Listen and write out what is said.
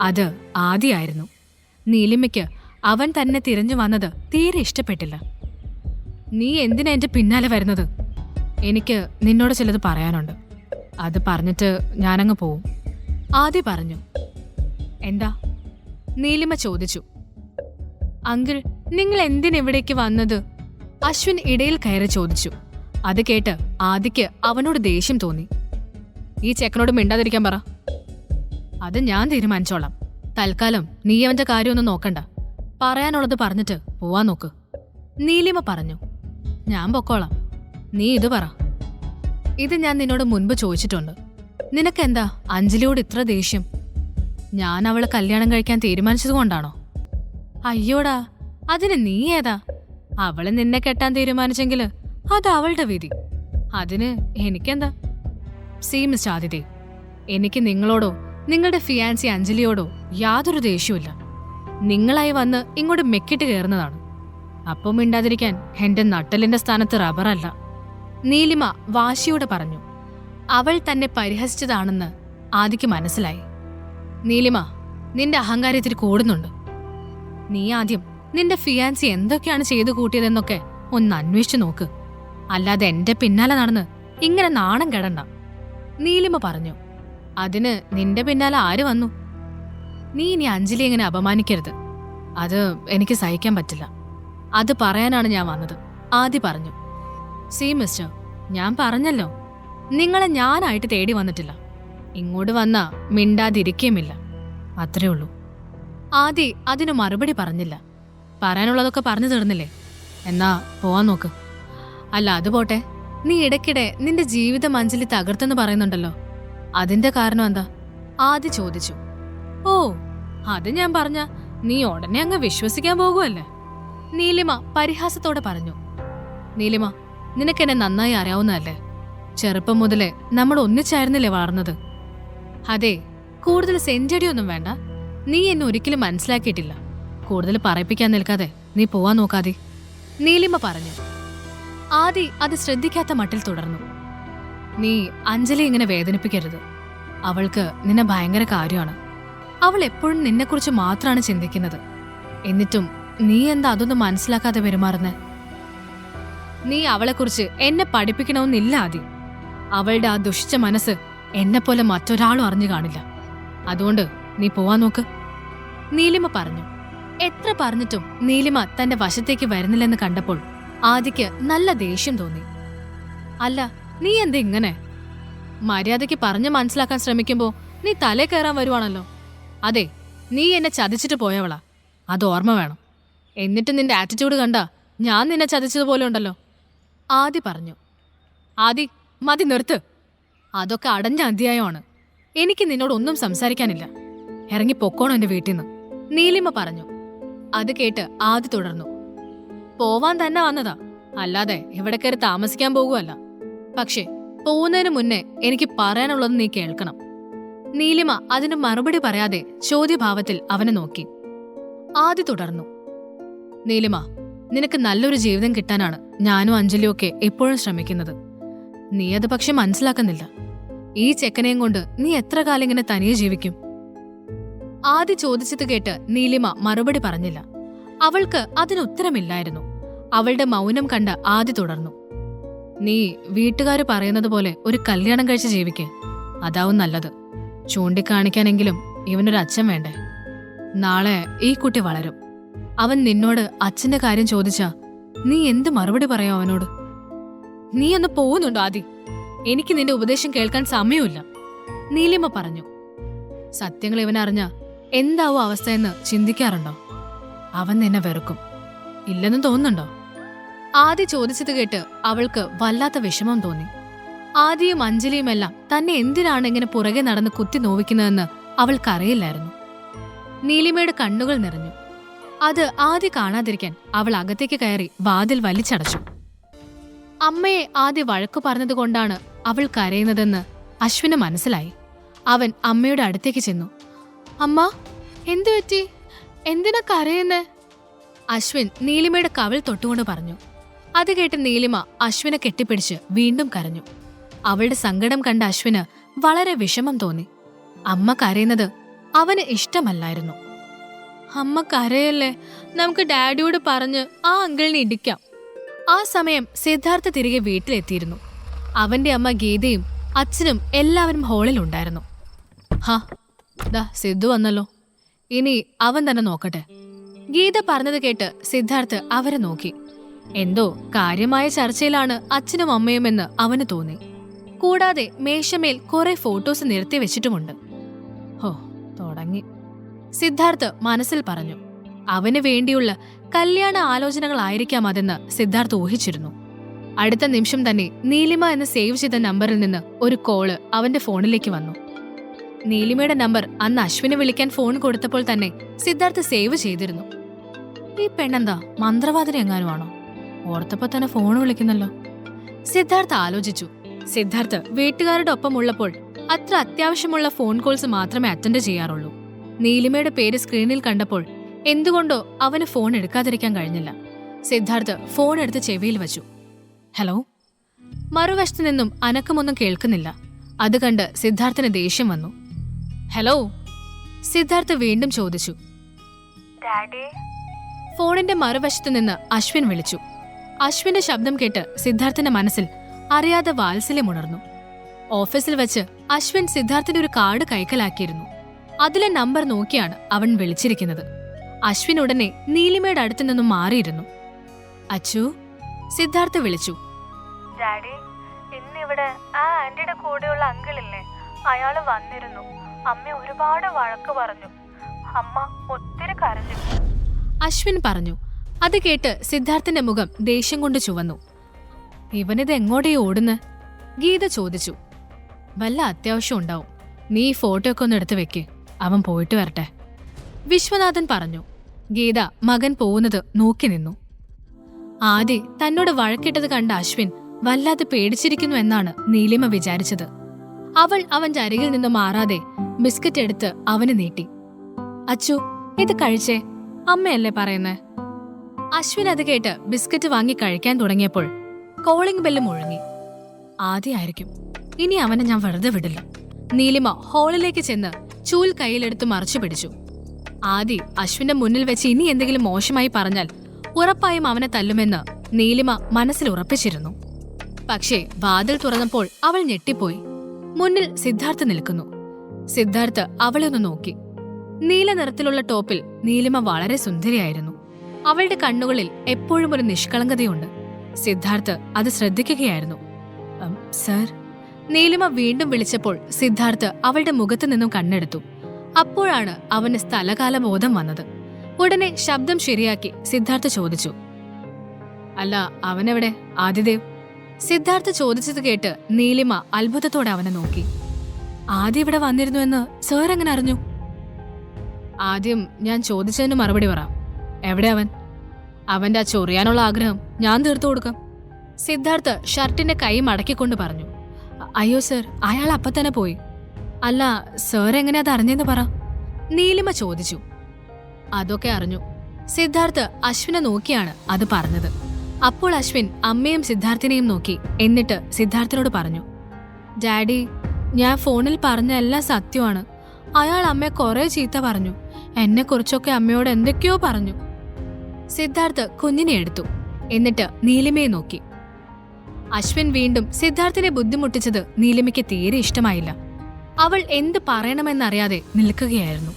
അത് ആദ്യമായിരുന്നു നീലിമയ്ക്ക് അവൻ തന്നെ തിരഞ്ഞു വന്നത് തീരെ ഇഷ്ടപ്പെട്ടില്ല. നീ എന്തിനാ എന്റെ പിന്നാലെ വരുന്നത്? എനിക്ക് നിന്നോട് ചിലത് പറയാനുണ്ട്. അത് പറഞ്ഞിട്ട് ഞാനങ്ങ് പോവും. ആദി പറഞ്ഞു. എന്താ? നീലിമ ചോദിച്ചു. അങ്കിൾ നിങ്ങൾ എന്തിനെവിടേക്ക് വന്നത്? അശ്വിൻ ഇടയിൽ കയറി ചോദിച്ചു. അത് കേട്ട് ആദിക്ക് അവനോട് ദേഷ്യം തോന്നി. ഈ ചെക്കനോട് മിണ്ടാതിരിക്കാൻ പറ. അത് ഞാൻ തീരുമാനിച്ചോളാം. തൽക്കാലം നീ അവന്റെ കാര്യമൊന്നും നോക്കണ്ട. പറയാനുള്ളത് പറഞ്ഞിട്ട് പോവാൻ നോക്ക്. നീലിമ പറഞ്ഞു ഞാൻ പൊക്കോളാം. നീ ഇത് പറ. ഇത് ഞാൻ നിന്നോട് മുൻപ് ചോദിച്ചിട്ടുണ്ട്. നിനക്കെന്താ അഞ്ജലിയോട് ഇത്ര ദേഷ്യം? ഞാൻ അവളെ കല്യാണം കഴിക്കാൻ തീരുമാനിച്ചതുകൊണ്ടാണോ അയ്യോടാ അതിന് നീ ഏതാ? അവൾ നിന്നെ കെട്ടാൻ തീരുമാനിച്ചെങ്കിൽ അത് അവളുടെ വിധി. അതിന് എനിക്കെന്താ? സീ മിസ് ആദിതേ എനിക്ക് നിങ്ങളോടോ നിങ്ങളുടെ ഫിയാൻസി അഞ്ജലിയോടോ യാതൊരു ദേഷ്യമില്ല നിങ്ങളായി വന്ന് ഇങ്ങോട്ട് മെക്കിട്ട് കയറുന്നതാണ്. അപ്പം മിണ്ടാതിരിക്കാൻ എന്റെ നട്ടലിന്റെ സ്ഥാനത്ത് റബ്ബറല്ല. നീലിമ വാശിയോടെ പറഞ്ഞു അവൾ തന്നെ പരിഹസിച്ചതാണെന്ന് ആദിക്ക് മനസ്സിലായി. നീലിമ നിന്റെ അഹങ്കാരത്തിൽ കൂടുന്നുണ്ട്. നീ ആദ്യം നിന്റെ ഫിയാൻസി എന്തൊക്കെയാണ് ചെയ്തു കൂട്ടിയതെന്നൊക്കെ ഒന്ന് അന്വേഷിച്ചു നോക്ക്. അല്ലാതെ എന്റെ പിന്നാലെ നടന്ന് ഇങ്ങനെ നാണം കെടണ്ട. നീലിമ പറഞ്ഞു അതിന് നിന്റെ പിന്നാലെ ആര് വന്നു? നീ ഇനി അഞ്ജലി എങ്ങനെ അപമാനിക്കരുത്. അത് എനിക്ക് സഹിക്കാൻ പറ്റില്ല. അത് പറയാനാണ് ഞാൻ വന്നത്. ആദ്യ പറഞ്ഞു. സി മിസ്റ്റർ ഞാൻ പറഞ്ഞല്ലോ. നിങ്ങളെ ഞാനായിട്ട് തേടി വന്നിട്ടില്ല. ഇങ്ങോട്ട് വന്നാ മിണ്ടാതിരിക്കുകയുമില്ല അത്രേ ഉള്ളൂ. ആദി അതിന് മറുപടി പറഞ്ഞില്ല. പറയാനുള്ളതൊക്കെ പറഞ്ഞു തീർന്നില്ലേ? എന്നാ പോവാൻ നോക്ക്. അല്ല അത് പോട്ടെ. നീ ഇടയ്ക്കിടെ നിന്റെ ജീവിതം അഞ്ജലി തകർത്തെന്ന് പറയുന്നുണ്ടല്ലോ. അതിന്റെ കാരണം എന്താ? ആദ്യ ചോദിച്ചു. ഓ അത് ഞാൻ പറഞ്ഞ നീ ഉടനെ അങ്ങ് വിശ്വസിക്കാൻ പോകുമല്ലേ നീലിമ പരിഹാസത്തോടെ പറഞ്ഞു. നീലിമ നിനക്കെന്നെ നന്നായി അറിയാവുന്നതല്ലേ? ചെറുപ്പം മുതലേ നമ്മൾ ഒന്നിച്ചായിരുന്നില്ലേ വളർന്നത്? അതെ കൂടുതൽ സെഞ്ചടിയൊന്നും വേണ്ട. നീ എന്നെ ഒരിക്കലും മനസ്സിലാക്കിയിട്ടില്ല. കൂടുതൽ പറയിപ്പിക്കാൻ നിൽക്കാതെ നീ പോവാൻ നോക്കാതെ. നീലിമ പറഞ്ഞു. ആദി അത് ശ്രദ്ധിക്കാത്ത മട്ടിൽ തുടർന്നു. നീ അഞ്ജലി ഇങ്ങനെ വേദനിപ്പിക്കരുത്. അവൾക്ക് നിന്നെ ഭയങ്കര കാര്യമാണ്. അവൾ എപ്പോഴും നിന്നെക്കുറിച്ച് മാത്രമാണ് ചിന്തിക്കുന്നത്. എന്നിട്ടും നീ എന്താ അതൊന്നും മനസ്സിലാക്കാതെ പെരുമാറുന്നേ? നീ അവളെക്കുറിച്ച് എന്നെ പഠിപ്പിക്കണമെന്നില്ല ആദി. അവളുടെ ആ ദുഷിച്ച മനസ്സ് എന്നെപ്പോലെ മറ്റൊരാളും അറിഞ്ഞു കാണില്ല. അതുകൊണ്ട് നീ പോവാൻ നോക്ക്. നീലിമ പറഞ്ഞു. എത്ര പറഞ്ഞിട്ടും നീലിമ തന്റെ വശത്തേക്ക് വരുന്നില്ലെന്ന് കണ്ടപ്പോൾ ആദിക്ക് നല്ല ദേഷ്യം തോന്നി. അല്ല നീ എന്താ ഇങ്ങനെ? മര്യാദയ്ക്ക് പറഞ്ഞു മനസ്സിലാക്കാൻ ശ്രമിക്കുമ്പോ നീ തലേ കയറാൻ വരുവാണല്ലോ. അതെ നീ എന്നെ ചതിച്ചിട്ട് പോയവളാ. അത് ഓർമ്മ വേണം. എന്നിട്ട് നിന്റെ ആറ്റിറ്റ്യൂഡ് കണ്ട ഞാൻ നിന്നെ ചതിച്ചതുപോലെ ഉണ്ടല്ലോ. ആദി പറഞ്ഞു. ആദി മതി നിർത്ത്. അതൊക്കെ അടഞ്ഞ അധ്യായമാണ്. എനിക്ക് നിന്നോട് ഒന്നും സംസാരിക്കാനില്ല. ഇറങ്ങി പൊക്കോണം എന്റെ വീട്ടിൽ നിന്ന് നീലിമ പറഞ്ഞു. അത് കേട്ട് ആദി തുടർന്നു. പോവാൻ തന്നെ വന്നതാ. അല്ലാതെ ഇവിടെ കയറി താമസിക്കാൻ പോകുമല്ല പക്ഷേ പോകുന്നതിന് മുന്നേ എനിക്ക് പറയാനുള്ളത് നീ കേൾക്കണം. നീലിമ അതിന് മറുപടി പറയാതെ ചോദ്യഭാവത്തിൽ അവനെ നോക്കി. ആദ്യ തുടർന്നു. നീലിമ നിനക്ക് നല്ലൊരു ജീവിതം കിട്ടാനാണ് ഞാനും അഞ്ജലിയും ഒക്കെ എപ്പോഴും ശ്രമിക്കുന്നത്. നീ അത് പക്ഷെ മനസ്സിലാക്കുന്നില്ല. ഈ ചെക്കനെയും കൊണ്ട് നീ എത്ര കാലം ഇങ്ങനെ തനിയെ ജീവിക്കും? ആദ്യ ചോദിച്ചത് കേട്ട് നീലിമ മറുപടി പറഞ്ഞില്ല. അവൾക്ക് അതിന് ഉത്തരമില്ലായിരുന്നു. അവളുടെ മൗനം കണ്ട് ആദ്യ തുടർന്നു. നീ വീട്ടുകാർ പറയുന്നത് പോലെ ഒരു കല്യാണം കഴിച്ച് ജീവിക്ക്. അതാവും നല്ലത്. ചൂണ്ടിക്കാണിക്കാനെങ്കിലും ഇവനൊരു അച്ഛൻ വേണ്ടേ? നാളെ ഈ കുട്ടി വളരും. അവൻ നിന്നോട് അച്ഛന്റെ കാര്യം ചോദിച്ചാ നീ എന്ത് മറുപടി പറയാം അവനോട്? നീ ഒന്ന് പോകുന്നുണ്ടോ ആദി? എനിക്ക് നിന്റെ ഉപദേശം കേൾക്കാൻ സമയമില്ല നീലിമ പറഞ്ഞു. സത്യങ്ങൾ ഇവനറിഞ്ഞ എന്താവും അവസ്ഥയെന്ന് ചിന്തിക്കാറുണ്ടോ? അവൻ നിന്നെ വെറുക്കും. ഇല്ലെന്ന് തോന്നുന്നുണ്ടോ? ആദി ചോദിച്ചത് കേട്ട് അവൾക്ക് വല്ലാത്ത വിഷമം തോന്നി. ആദിയും അഞ്ജലിയുമെല്ലാം തന്നെ എന്തിനാണ് ഇങ്ങനെ പുറകെ നടന്ന് കുത്തി നോവിക്കുന്നതെന്ന് അവൾക്കറിയില്ലായിരുന്നു. നീലിമയുടെ കണ്ണുകൾ നിറഞ്ഞു. അത് ആദ്യ കാണാതിരിക്കാൻ അവൾ അകത്തേക്ക് കയറി വാതിൽ വലിച്ചടച്ചു. അമ്മയെ ആദ്യ വഴക്കു പറഞ്ഞതുകൊണ്ടാണ് അവൾ കരയുന്നതെന്ന് അശ്വിന് മനസ്സിലായി. അവൻ അമ്മയുടെ അടുത്തേക്ക് ചെന്നു. അമ്മ എന്തു പറ്റി? എന്തിനാ കരയുന്നേ? അശ്വിൻ നീലിമയുടെ കവിൾ തൊട്ടുകൊണ്ട് പറഞ്ഞു. അത് കേട്ട് നീലിമ അശ്വിനെ കെട്ടിപ്പിടിച്ച് വീണ്ടും കരഞ്ഞു. അവളുടെ സങ്കടം കണ്ട അശ്വിന് വളരെ വിഷമം തോന്നി. അമ്മ കരയുന്നത് അവന് ഇഷ്ടമല്ലായിരുന്നു. അമ്മ കരയല്ലേ? നമുക്ക് ഡാഡിയോട് പറഞ്ഞ് ആ അങ്കിളിനെ ഇടിക്കാം. ആ സമയം സിദ്ധാർത്ഥ തിരികെ വീട്ടിലെത്തിയിരുന്നു. അവന്റെ അമ്മ ഗീതയും അച്ഛനും എല്ലാവരും ഹാളിലുണ്ടായിരുന്നു ഹാ ദാ സിദ്ധു വന്നല്ലോ. ഇനി അവൻ തന്നെ നോക്കട്ടെ. ഗീത പറഞ്ഞത് കേട്ട് സിദ്ധാർത്ഥ് അവരെ നോക്കി. എന്തോ കാര്യമായ ചർച്ചയിലാണ് അച്ഛനും അമ്മയും എന്ന് അവന് തോന്നി. കൂടാതെ മേശമേൽ കുറെ ഫോട്ടോസ് നിരത്തി വെച്ചിട്ടുമുണ്ട്. ഹോ തുടങ്ങി. സിദ്ധാർത്ഥ് മനസ്സിൽ പറഞ്ഞു അവന് വേണ്ടിയുള്ള കല്യാണ ആലോചനകളായിരിക്കാം അതെന്ന് സിദ്ധാർത്ഥ് ഊഹിച്ചിരുന്നു. അടുത്ത നിമിഷം തന്നെ നീലിമ എന്ന് സേവ് ചെയ്ത നമ്പറിൽ നിന്ന് ഒരു കോൾ അവന്റെ ഫോണിലേക്ക് വന്നു. നീലിമയുടെ നമ്പർ അന്ന് അശ്വിനെ വിളിക്കാൻ ഫോൺ കൊടുത്തപ്പോൾ തന്നെ സിദ്ധാർത്ഥ് സേവ് ചെയ്തിരുന്നു. ഈ പെണ്ണെന്താ മന്ത്രവാദിനി എങ്ങാനുമാണോ? ഓർത്തപ്പോ തന്നെ ഫോൺ വിളിക്കുന്നല്ലോ. സിദ്ധാർത്ഥ ആലോചിച്ചു. സിദ്ധാർത്ഥ് വീട്ടുകാരുടെ ഒപ്പം ഉള്ളപ്പോൾ അത്ര അത്യാവശ്യമുള്ള ഫോൺ കോൾസ് മാത്രമേ അറ്റൻഡ് ചെയ്യാറുള്ളൂ. നീലിമയുടെ പേര് സ്ക്രീനിൽ കണ്ടപ്പോൾ എന്തുകൊണ്ടോ അവന് ഫോൺ എടുക്കാതിരിക്കാൻ കഴിഞ്ഞില്ല. സിദ്ധാർത്ഥ് ഫോൺ എടുത്ത് ചെവിയിൽ വച്ചു. ഹലോ മറുവശത്തു നിന്നും അനക്കമൊന്നും കേൾക്കുന്നില്ല. അത് കണ്ട് സിദ്ധാർത്ഥിന് ദേഷ്യം വന്നു. ഹലോ സിദ്ധാർത്ഥ് വീണ്ടും ചോദിച്ചു. ഫോണിന്റെ മറുവശത്തു നിന്ന് അശ്വിൻ വിളിച്ചു. അശ്വിന്റെ ശബ്ദം കേട്ട് സിദ്ധാർത്ഥന്റെ മനസ്സിൽ അറിയാതെ വാത്സല്യമുണർന്നു ഓഫീസിൽ വെച്ച് അശ്വിൻ സിദ്ധാർത്ഥിന്റെ ഒരു കാർഡ് കൈക്കലാക്കിയിരുന്നു. അതിലെ നമ്പർ നോക്കിയാണ് അവൻ വിളിച്ചിരിക്കുന്നത്. അശ്വിൻ ഉടനെ നീലിമയുടെ അടുത്തു നിന്നും മാറിയിരുന്നു. അച്ചു സിദ്ധാർത്ഥ വിളിച്ചു. ഡാഡി ഇന്നിവിടെ ആ ആന്റിയുടെ കൂടെയുള്ള അങ്കിളില്ലേ? അയാൾ വന്നിരുന്നു. അമ്മ ഒരുപാട് വഴക്ക് പറഞ്ഞു. അമ്മ ഒത്തിരി കരഞ്ഞു. അശ്വിൻ പറഞ്ഞു അത് കേട്ട് സിദ്ധാർത്ഥന്റെ മുഖം ദേഷ്യം കൊണ്ട് ചുവന്നു. ഇവനിത് എങ്ങോട്ടേ ഓടുന്ന്? ഗീത ചോദിച്ചു. വല്ല അത്യാവശ്യം ഉണ്ടാവും. നീ ഈ ഫോട്ടോ ഒക്കെ ഒന്ന് എടുത്തു വെക്ക്. അവൻ പോയിട്ട് വരട്ടെ. വിശ്വനാഥൻ പറഞ്ഞു. ഗീത മകൻ പോകുന്നത് നോക്കി നിന്നു. ആദ്യ തന്നോട് വഴക്കിട്ടത് കണ്ട അശ്വിൻ വല്ലാതെ പേടിച്ചിരിക്കുന്നു എന്നാണ് നീലിമ വിചാരിച്ചത്. അവൾ അവന്റെ അരികിൽ നിന്ന് മാറാതെ ബിസ്ക്കറ്റ് എടുത്ത് അവന് നീട്ടി. അച്ചു ഇത് കഴിച്ചേ. അമ്മയല്ലേ പറയുന്നേ? അശ്വിൻ അത് കേട്ട് ബിസ്ക്കറ്റ് വാങ്ങി കഴിക്കാൻ തുടങ്ങിയപ്പോൾ കോളിംഗ് ബെല്ല് മുഴങ്ങി. ആദ്യമായിരിക്കും. ഇനി അവനെ ഞാൻ വെറുതെ വിടില്ല. നീലിമ ഹോളിലേക്ക് ചെന്ന് ചൂൽ കയ്യിലെടുത്ത് മറച്ചു പിടിച്ചു. ആദി അശ്വിന്റെ മുന്നിൽ വെച്ച് ഇനി എന്തെങ്കിലും മോശമായി പറഞ്ഞാൽ ഉറപ്പായും അവനെ തല്ലുമെന്ന് നീലിമ മനസ്സിൽ ഉറപ്പിച്ചിരുന്നു. പക്ഷേ വാതിൽ തുറന്നപ്പോൾ അവൾ ഞെട്ടിപ്പോയി. മുന്നിൽ സിദ്ധാർത്ഥ് നിൽക്കുന്നു. സിദ്ധാർത്ഥ് അവളെ ഒന്ന് നോക്കി. നീല നിറത്തിലുള്ള ടോപ്പിൽ നീലിമ വളരെ സുന്ദരിയായിരുന്നു. അവളുടെ കണ്ണുകളിൽ എപ്പോഴും ഒരു നിഷ്കളങ്കതയുണ്ട്. സിദ്ധാർത്ഥ് അത് ശ്രദ്ധിക്കുകയായിരുന്നു. "ഉം, സർ. നീലിമ വീണ്ടും വിളിച്ചപ്പോൾ സിദ്ധാർത്ഥ് അവളുടെ മുഖത്തു നിന്നും കണ്ണെടുത്തു. അപ്പോഴാണ് അവന് സ്ഥലകാല ബോധം വന്നത്. ഉടനെ ശബ്ദം ശരിയാക്കി സിദ്ധാർത്ഥ ചോദിച്ചു. അല്ല അവനെവിടെ? ആദിദേവ്? സിദ്ധാർത്ഥ ചോദിച്ചത് കേട്ട് നീലിമ അത്ഭുതത്തോടെ അവനെ നോക്കി. ആദ്യം ഇവിടെ വന്നിരുന്നു എന്ന് സർ എങ്ങനെ അറിഞ്ഞു? ആദ്യം ഞാൻ ചോദിച്ചതിന് മറുപടി പറ. എവിടെ അവൻ? അവന്റെ ആ ചൊറിയാനുള്ള ആഗ്രഹം ഞാൻ തീർത്തു കൊടുക്കാം. സിദ്ധാർത്ഥ് ഷർട്ടിന്റെ കൈ മടക്കിക്കൊണ്ട് പറഞ്ഞു. അയ്യോ സർ അയാൾ അപ്പൊ തന്നെ പോയി. അല്ല സർ എങ്ങനെ അത് അറിഞ്ഞെന്ന് പറ. നീലിമ ചോദിച്ചു. അതൊക്കെ അറിഞ്ഞു. സിദ്ധാർത്ഥ് അശ്വിനെ നോക്കിയാണ് അത് പറഞ്ഞത്. അപ്പോൾ അശ്വിൻ അമ്മയും സിദ്ധാർത്ഥിനെയും നോക്കി. എന്നിട്ട് സിദ്ധാർത്ഥിനോട് പറഞ്ഞു. ഡാഡി ഞാൻ ഫോണിൽ പറഞ്ഞ എല്ലാം സത്യമാണ്. അയാൾ അമ്മയെ കുറെ ചീത്ത പറഞ്ഞു. എന്നെക്കുറിച്ചൊക്കെ അമ്മയോട് എന്തൊക്കെയോ പറഞ്ഞു. സിദ്ധാർത്ഥ് കുഞ്ഞിനെ എടുത്തു. എന്നിട്ട് നീലിമയെ നോക്കി. അശ്വിൻ വീണ്ടും സിദ്ധാർത്ഥിനെ ബുദ്ധിമുട്ടിച്ചത് നീലിമയ്ക്ക് തീരെ ഇഷ്ടമായില്ല. അവൾ എന്ത് പറയണമെന്നറിയാതെ നിൽക്കുകയായിരുന്നു.